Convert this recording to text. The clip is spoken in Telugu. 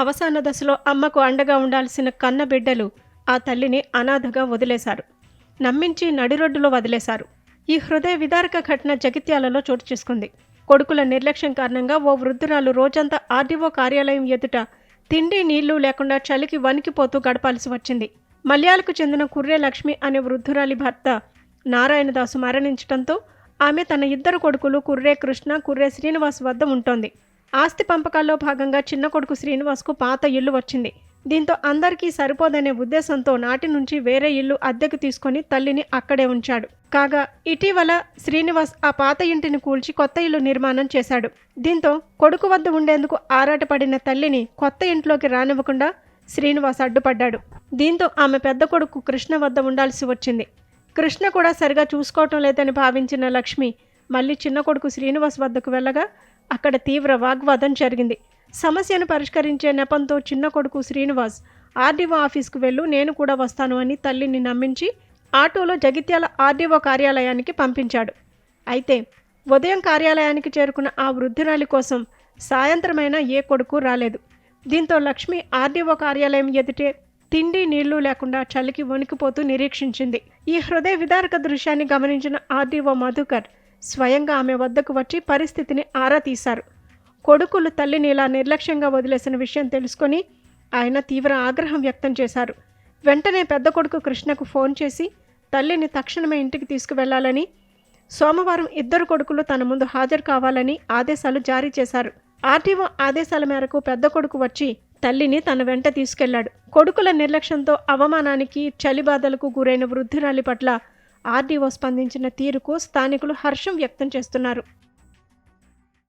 అవసాన దశలో అమ్మకు అండగా ఉండాల్సిన కన్న బిడ్డలు ఆ తల్లిని అనాథగా వదిలేశారు. నమ్మించి నడిరొడ్డులో వదిలేశారు. ఈ హృదయ విదారక ఘటన జగిత్యాలలో చోటు చేసుకుంది. కొడుకుల నిర్లక్ష్యం కారణంగా ఓ వృద్ధురాలు రోజంతా ఆర్డీఓ కార్యాలయం ఎదుట తిండి నీళ్ళు లేకుండా చలికి వణికిపోతూ గడపాల్సి వచ్చింది. మలయాళకు చెందిన కుర్రే లక్ష్మి అనే వృద్ధురాలి భర్త నారాయణదాసు మరణించడంతో ఆమె తన ఇద్దరు కొడుకులు కుర్రే కృష్ణ కుర్రే శ్రీనివాస్ వద్ద ఉంటోంది. ఆస్తి పంపకాల్లో భాగంగా చిన్న కొడుకు శ్రీనివాస్కు పాత ఇల్లు వచ్చింది. దీంతో అందరికీ సరిపోదనే ఉద్దేశంతో నాటి నుంచి వేరే ఇల్లు అద్దెకు తీసుకొని తల్లిని అక్కడే ఉంచాడు. కాగా ఇటీవల శ్రీనివాస్ ఆ పాత ఇంటిని కూల్చి కొత్త ఇల్లు నిర్మాణం చేశాడు. దీంతో కొడుకు వద్ద ఉండేందుకు ఆరాటపడిన తల్లిని కొత్త ఇంట్లోకి రానివ్వకుండా శ్రీనివాస్ అడ్డుపడ్డాడు. దీంతో ఆమె పెద్ద కొడుకు కృష్ణ వద్ద ఉండాల్సి వచ్చింది. కృష్ణ కూడా సరిగా చూసుకోవటం లేదని భావించిన లక్ష్మి మళ్ళీ చిన్న కొడుకు శ్రీనివాస్ వద్దకు వెళ్ళగా అక్కడ తీవ్ర వాగ్వాదం జరిగింది. సమస్యను పరిష్కరించే నెపంతో చిన్న కొడుకు శ్రీనివాస్ ఆర్డీఓ ఆఫీస్కు వెళ్ళు నేను కూడా వస్తాను అని తల్లిని నమ్మించి ఆటోలో జగిత్యాల ఆర్డీఓ కార్యాలయానికి పంపించాడు. అయితే ఉదయం కార్యాలయానికి చేరుకున్న ఆ వృద్ధురాలి కోసం సాయంత్రమైనా ఏ కొడుకు రాలేదు. దీంతో లక్ష్మి ఆర్డీఓ కార్యాలయం ఎదుటే తిండి నీళ్ళు లేకుండా చలికి వణికిపోతూ నిరీక్షించింది. ఈ హృదయ విదారక దృశ్యాన్ని గమనించిన ఆర్డీఓ మధుకర్ స్వయంగా ఆమె వద్దకు వచ్చి పరిస్థితిని ఆరా తీశారు. కొడుకులు తల్లిని ఇలా నిర్లక్ష్యంగా వదిలేసిన విషయం తెలుసుకొని ఆయన తీవ్ర ఆగ్రహం వ్యక్తం చేశారు. వెంటనే పెద్ద కొడుకు కృష్ణకు ఫోన్ చేసి తల్లిని తక్షణమే ఇంటికి తీసుకువెళ్ళాలని సోమవారం ఇద్దరు కొడుకులు తన ముందు హాజరు కావాలని ఆదేశాలు జారీ చేశారు. ఆర్టీఓ ఆదేశాల మేరకు పెద్ద కొడుకు వచ్చి తల్లిని తన వెంట తీసుకెళ్ళాడు. కొడుకుల నిర్లక్ష్యంతో అవమానానికి చలిబాధలకు గురైన వృద్ధురాలి పట్ల ఆర్డీఓ స్పందించిన తీరుకు స్థానికులు హర్షం వ్యక్తం చేస్తున్నారు.